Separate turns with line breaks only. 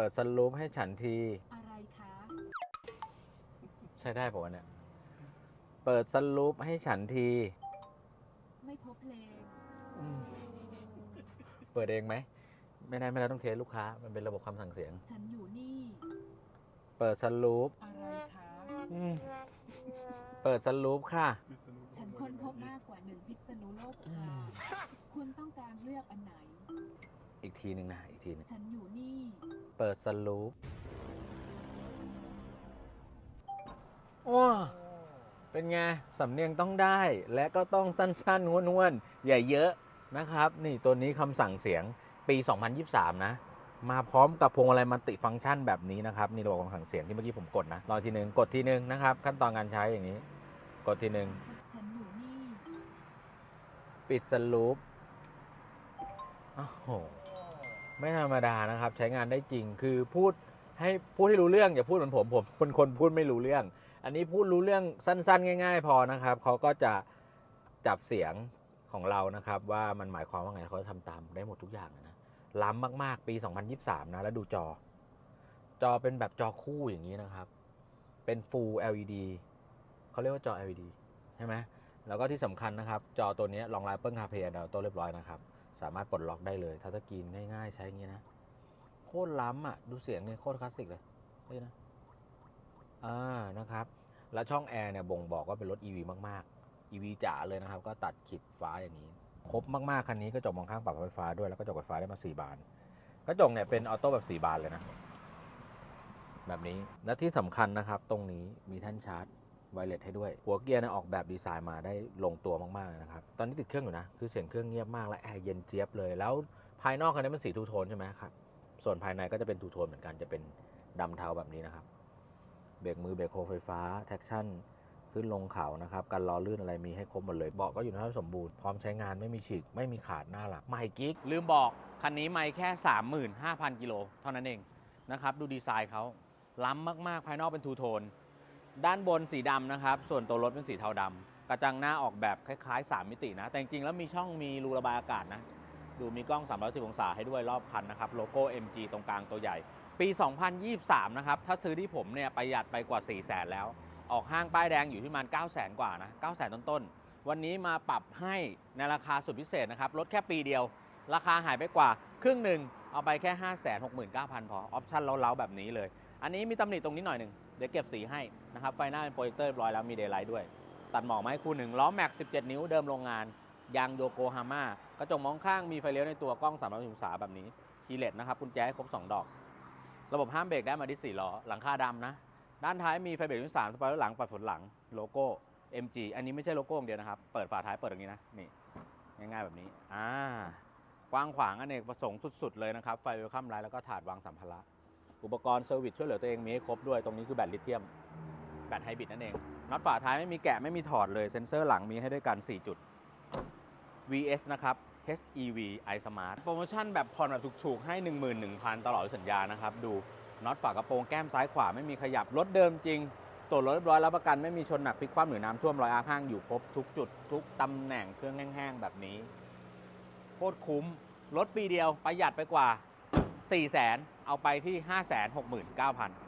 เปิดสลูปให้ฉันที
อะไรคะ
ใช้ได้ปะวะเนี่ย เปิดสลูปให้ฉันที
ไม่พบเพลง
เปิดเองไหม ไม่ได้ไม่ได้ต้องเทสลูกค้า มันเป็นระบบคำสั่งเสียง
ฉันอยู่นี่
เปิดสลูป
อะไรคะ
เปิดสลูปค่ะ
ฉันค้นพบมากกว่าหนึ่งพิษณุโลกค่ะ คุณต้องการเลือกอันไหน
อีกทีหนึ่งนะอีกทีหนึง
ฉันอยู่นี่
เปิดสลูปว้าเป็นไง สำเนียงต้องได้และก็ต้องสั้นๆง้วนๆ อย่าเยอะนะครับ นี่ตัวนี้คำสั่งเสียงปี 2023 นะ มาพร้อมกับพวงมาลัยมัลติฟังก์ชันแบบนี้นะครับ นี่ระบบคำสั่งเสียงที่เมื่อกี้ผมกดนะรอทีหนึ่งกดทีหนึ่งนะครับ ขั้นตอนการใช้อย่างนี้ กดทีหนึ่ง
ฉันอยู่นี่
ปิดสลูปโอ้โห ไม่ธรรมดานะครับ ใช้งานได้จริงคือพูดให้พูดให้รู้เรื่องอย่าพูดเหมือนผมผมเป็นคนพูดไม่รู้เรื่อง อันนี้พูดรู้เรื่องสั้น ๆ ง่าย ๆ พอนะครับเขาก็จะจับเสียงของเรานะครับ ว่ามันหมายความว่าไงเขาจะทำตามได้หมดทุกอย่างนะล้ำมากๆ ปี 2023 นะ แล้วดูจอ จอเป็นแบบจอคู่อย่างนี้นะครับ เป็น Full LED เขาเรียกว่าจอ LED ใช่ไหมแล้วก็ที่สำคัญนะครับ จอตัวนี้รองรับ Apple CarPlay and Auto เรียบร้อยนะครับ สามารถปลดล็อกได้เลยทัชสกรีนง่ายๆ ใช้อย่างนี้นะ โคตรล้ำอะ ดูเสียงเนี่ยโคตรคลาสสิกเลยนี่นะอ่านะครับ แล้วช่องแอร์เนี่ยบ่งบอกว่าเป็นรถ EV มากๆ EV จ๋าเลยนะครับ ก็ตัดขีดฟ้าอย่างนี้ ครบมากๆ คันนี้กระจกมองข้างปรับไฟฟ้าด้วย แล้วก็จกไฟฟ้าได้มา4บานกระจกเนี่ยเป็นออโต้แบบ4บานเลยนะ แบบนี้ และที่สำคัญนะครับ ตรงนี้มีแท่นชาร์จ ไวเลสให้ด้วย หัวเกียร์เนี่ยออกแบบดีไซน์มาได้ลงตัวมากๆนะครับ ตอนนี้ติดเครื่องอยู่นะ คือเสียงเครื่องเงียบมากและแอร์เย็นเจี๊ยบเลย แล้วภายนอกคันนี้มันสีทูโทนใช่ไหมครับ ส่วนภายในก็จะเป็นทูโทนเหมือนกัน จะเป็นดำเทาแบบนี้นะครับ เบรกมือเบรกโคไฟฟ้า แท็กชั่น ขึ้นลงเขานะครับการล้อลื่นอะไรมีให้ครบหมดเลย เบาะก็อยู่ในสภาพสมบูรณ์ พร้อมใช้งานไม่มีฉีก ไม่มีขาดหน้าหลังไม่กิ๊ก ลืมบอก คันนี้ไม่แค่ 35,000กิโลเท่านั้นเองนะครับ ดูดีไซน์เขาล้ำมากๆ ภายนอกเป็นทูโทน ด้านบนสีดำนะครับ ส่วนตัวรถเป็นสีเทาดำกระจังหน้าออกแบบคล้ายๆ 3 มิตินะ แต่จริงๆแล้วมีช่องมีรูระบายอากาศนะ ดูมีกล้อง310องศาให้ด้วยรอบคันนะครับ โลโก้ MG ตรงกลางตัวใหญ่ ปี 2023 นะครับ ถ้าซื้อที่ผมเนี่ยประหยัดไปกว่า 4 0 0 0 0 0แล้ว ออกห้างป้ายแดงอยู่ที่ประมาณ9 0 0 0 0กว่านะ 9 0 0 0 0ต้นๆ วันนี้มาปรับให้ในราคาสุดพิเศษนะครับ ลดแค่ปีเดียว ราคาหายไปกว่าครึ่งหนึ่ง เอาไปแค่ 5 6 9 0 0 0พอ ออปชั่นเล้าๆแบบนี้เลย อันนี้มีตำหนิตรงนี้หน่อยหนึ่งเดี๋ยวเก็บสีให้นะครับไฟหน้าเป็นโปรเจคเตอร์เรียบร้อยแล้วมีเดย์ไลท์ด้วย ตัดหมอกมาให้คู่หนึ่งล้อแม็ก 17 นิ้วเดิมโรงงาน ยางโยโกฮาม่ากระจกมองข้างมีไฟเลี้ยวในตัวกล้อง360องศาแบบนี้คีเลสนะครับกุญแจให้ครบ 2 ดอก ระบบห้ามเบรกได้มาที่4ล้อหลังคาดำนะ ด้านท้ายมีไฟเบรกที่3สปอยเลอร์หลังปัดฝนหลังโลโก้ MG อันนี้ไม่ใช่โลโก้องเดียวนะครับเปิดฝาท้ายเปิดอย่างนี้นะนี่ง่ายๆแบบนี้อ่ากว้างขวางอเนกประสงค์สุด ๆ เลยนะครับ ไฟเวลคัมไลท์แล้วก็ถาดวางสัมภาระ อุปกรณ์เซอร์วิสช่วยเหลือตัวเองมีให้ครบด้วยตรงนี้คือแบตลิเธียม แบตไฮบริดนั่นเองน็อตฝาท้ายไม่มีแกะไม่มีถอดเลยเซ็นเซอร์หลังมีให้ด้วยกัน 4 จุด VS นะครับ HEV iSmart โปรโมชั่นแบบผ่อนแบบถูกๆ ให้ 11,000 ตลอดสัญญานะครับ ดูน็อตฝากระโปรงแก้มซ้ายขวาไม่มีขยับรถเดิมจริงตรวจรถเรียบร้อยรับประกันไม่มีชนหนักพลิกคว่ำหรือน้ำท่วมรอยอาข้างอยู่ครบทุกจุด ทุกตำแหน่งเครื่องแห้งๆ แบบนี้โคตรคุ้ม รถปีเดียวประหยัดไปกว่า 4 0 0 0 0 0 เอาไปที่ 569,000